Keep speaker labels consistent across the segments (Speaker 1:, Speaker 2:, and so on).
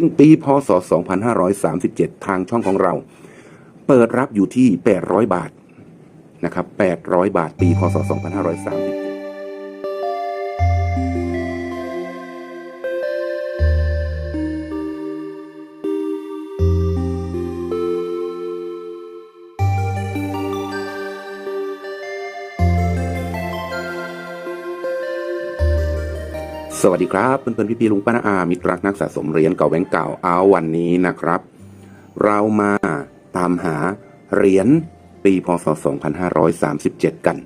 Speaker 1: ซึ่งปีพศ 2537 ทางช่องของเรา เปิดรับอยู่ที่ 800 บาทนะครับ 800 บาท ปีพศ 2537 สวัสดีครับเพื่อนๆพี่ๆลุงป้านาอามิตรรักนักสะสมเหรียญเก่าแบงก์เก่าเอาวันนี้นะครับ เรามาตามหาเหรียญปีพศ 2537 กัน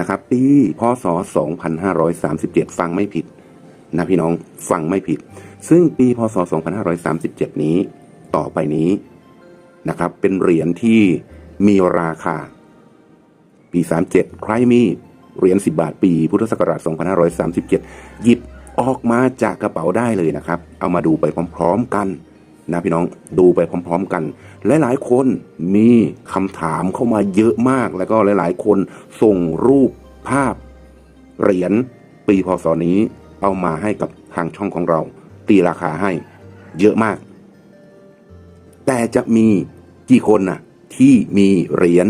Speaker 1: นะครับ ปีพศ 2537 ฟังไม่ผิดนะพี่น้องฟังไม่ผิด ซึ่งปีพศ 2537 นี้ต่อไปนี้นะครับ เป็นเหรียญที่มีราคา ปี 37 ใครมี เหรียญ10 บาทปีพุทธศักราช 2537 หยิบออกมาจากกระเป๋าได้เลยนะครับ เอามาดูไปพร้อมๆกันนะพี่น้องดูไปพร้อม ๆ กัน หลายๆคนมีคำถามเข้ามาเยอะมาก แล้วก็หลายๆ คนส่งรูปภาพเหรียญปีพศนี้ เอามาให้กับทางช่องของเรา ตีราคาให้เยอะมาก แต่จะมีกี่คนน่ะที่มีเหรียญ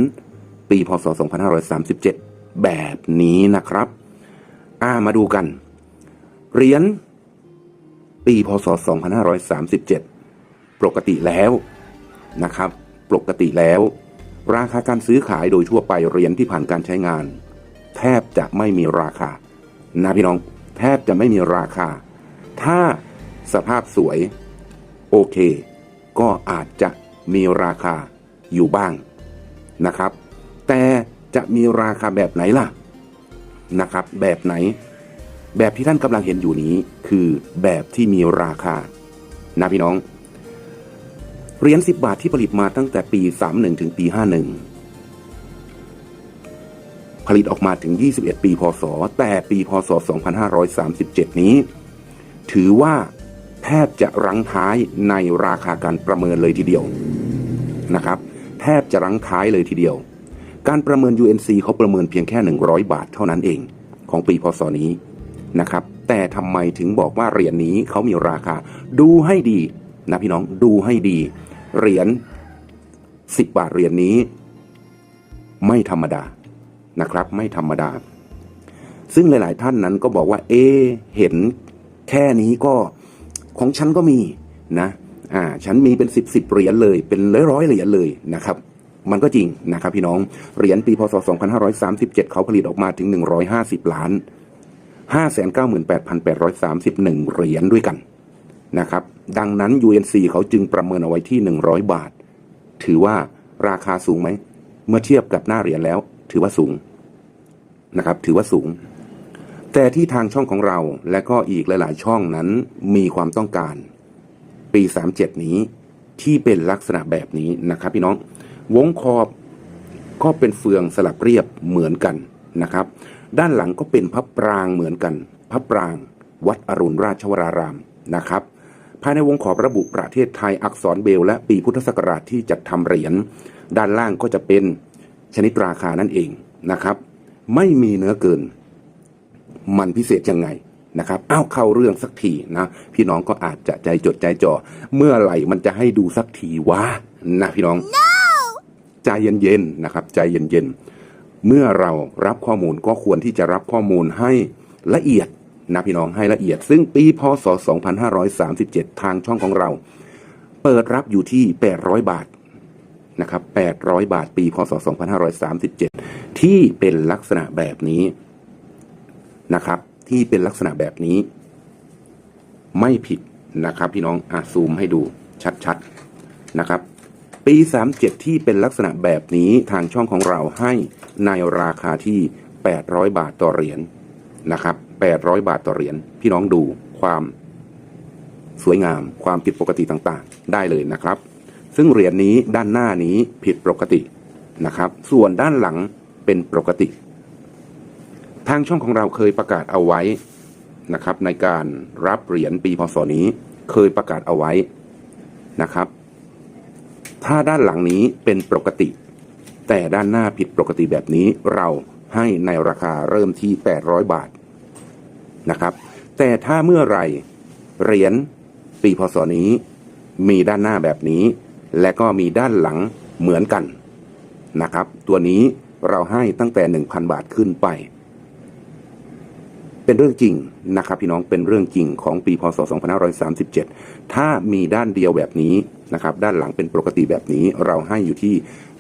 Speaker 1: ปีพศ 2537 แบบนี้นะครับอ่ามาดูกัน เหรียญปีพศ 2537 ปกติแล้วนะครับ ปกติแล้ว ราคาการซื้อขายโดยทั่วไปเหรียญที่ผ่านการใช้งาน แทบจะไม่มีราคานะพี่น้องแทบจะไม่มีราคา ถ้าสภาพสวย โอเค ก็อาจจะมีราคาอยู่บ้างนะครับ แต่ จะมีราคาแบบไหนล่ะนะครับ แบบไหน แบบที่ท่านกำลังเห็นอยู่นี้คือแบบที่มีราคา นะพี่น้อง เหรียญ10 บาทที่ผลิตมาตั้งแต่ปี 31 ถึงปี 51 ผลิตออกมาถึง 21 ปีพศ แต่ปีพศ 2537 นี้ ถือว่าแทบจะรั้งท้ายในราคาการประเมินเลยทีเดียวนะครับ แทบจะรั้งท้ายเลยทีเดียว การประเมิน UNC เขาประเมินเพียงแค่ 100 บาทเท่านั้นเองของปีพศนี้นะครับ แต่ทำไมถึงบอกว่าเหรียญนี้เขามีราคา ดูให้ดีนะพี่น้องดูให้ดี เหรียญ10 บาทเหรียญนี้ ไม่ธรรมดานะครับ ไม่ธรรมดา ซึ่งหลาย ๆ ท่านนั้นก็บอกว่า เอ เห็นแค่นี้ก็ของฉันก็มีนะอ่าฉันมีเป็นสิบสิบเหรียญเลย เป็นร้อยร้อยเหรียญเลยนะครับ มันก็จริงนะครับพี่น้องเหรียญปีพศ 2537 เขาผลิตออกมาถึง 150 ล้าน 598,831 เหรียญด้วยกันนะครับ ดังนั้น UNC เขาจึงประเมินเอาไว้ที่ 100 บาท ถือว่าราคาสูงไหม เมื่อเทียบกับหน้าเหรียญแล้ว ถือว่าสูงนะครับ ถือว่าสูง แต่ที่ทางช่องของเราและก็อีกหลาย ๆ ช่องนั้นมีความต้องการ ปี 37 นี้ที่เป็นลักษณะแบบนี้นะครับพี่น้อง วงขอบก็เป็นเฟืองสลับเรียบเหมือนกันนะครับ ด้านหลังก็เป็นพระปรางเหมือนกัน พระปราง วัดอรุณราชวรารามนะครับ ภายในวงขอบระบุประเทศไทยอักษรเบล และปีพุทธศักราชที่จัดทำเหรียญด้านล่างก็จะเป็นชนิดราคานั่นเองนะครับ ไม่มีเนื้อเกิน มันพิเศษยังไงนะครับอ้าวเข้าเรื่องสักทีนะพี่น้องก็อาจจะใจจดใจจ่อเมื่อไหร่มันจะให้ดูสักทีวะนะพี่น้อง ใจเย็นๆนะครับใจเย็นๆเมื่อเรารับข้อมูลก็ควรที่จะรับข้อมูลให้ละเอียดนะพี่น้องให้ละเอียด ซึ่งปีพศ 2537 ทางช่องของเรา เปิดรับอยู่ที่ 800 บาทนะครับ800 บาทปีพศ 2537 ที่เป็นลักษณะแบบนี้นะครับ ที่เป็นลักษณะแบบนี้ ไม่ผิดนะครับ พี่น้องอะซูมให้ดูชัดๆนะครับ ปี 37 ที่เป็นลักษณะแบบนี้ทางช่องของเราให้ในราคาที่ 800 บาทต่อเหรียญนะครับ 800 บาทต่อเหรียญพี่น้องดูความสวยงามความผิดปกติต่างๆ ได้เลยนะครับ ซึ่งเหรียญนี้ด้านหน้านี้ผิดปกตินะครับ ส่วนด้านหลังเป็นปกติ ทางช่องของเราเคยประกาศเอาไว้นะครับ ในการรับเหรียญปีพศนี้เคยประกาศเอาไว้นะครับ ถ้าด้านหลังนี้เป็นปกติ แต่ด้านหน้าผิดปกติแบบนี้เราให้ในราคาเริ่มที่ 800 บาทนะครับ แต่ถ้าเมื่อไรเหรียญปีพศนี้ มีด้านหน้าแบบนี้ และก็มีด้านหลังเหมือนกันนะครับ ตัวนี้เราให้ตั้งแต่ 1,000 บาทขึ้นไป เป็นเรื่องจริงนะครับพี่น้องเป็นเรื่องจริงของปีพศ 2537 ถ้ามีด้านเดียวแบบนี้นะครับด้านหลังเป็นปกติแบบนี้เราให้อยู่ที่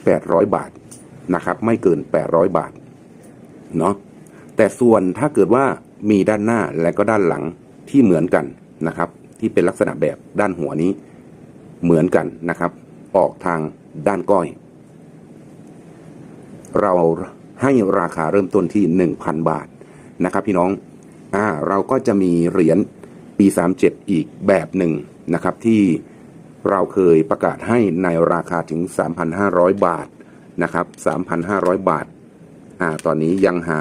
Speaker 1: 800 บาทนะครับไม่เกิน 800 บาทเนาะแต่ส่วนถ้าเกิดว่ามีด้านหน้าและก็ด้านหลังที่เหมือนกันนะครับ ที่เป็นลักษณะแบบด้านหัวนี้เหมือนกันนะครับ ออกทางด้านก้อย เราให้ราคาเริ่มต้นที่ 1,000 บาทนะครับพี่น้อง อ่าเราก็จะมีเหรียญปี 37 อีกแบบหนึ่งนะครับ ที่เราเคยประกาศให้ในราคาถึง 3,500 บาทนะครับ 3,500 บาทอ่าตอนนี้ยังหา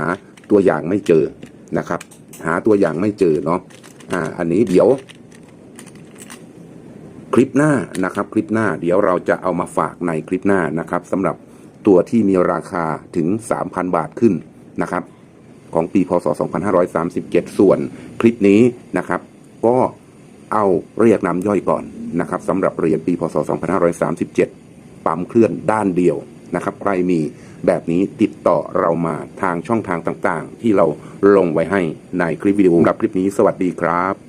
Speaker 1: ตัวอย่างไม่เจอนะครับ หาตัวอย่างไม่เจอเนาะอ่าอันนี้เดี๋ยวคลิปหน้านะครับ คลิปหน้าเดี๋ยวเราจะเอามาฝากในคลิปหน้านะครับสำหรับตัวที่มีราคาถึง 3,000 บาทขึ้นนะครับ ของปีพศ 2537 ส่วนคลิปนี้นะครับ ก็เอาเรียกน้ำย่อยก่อนนะครับสำหรับเหรียญปีพศ 2537 ปั๊มเคลื่อนด้านเดียวนะครับ ใครมีแบบนี้ติดต่อเรามาทางช่องทางต่างๆ ที่เราลงไว้ให้ในคลิปวิดีโอสำหรับคลิปนี้สวัสดีครับ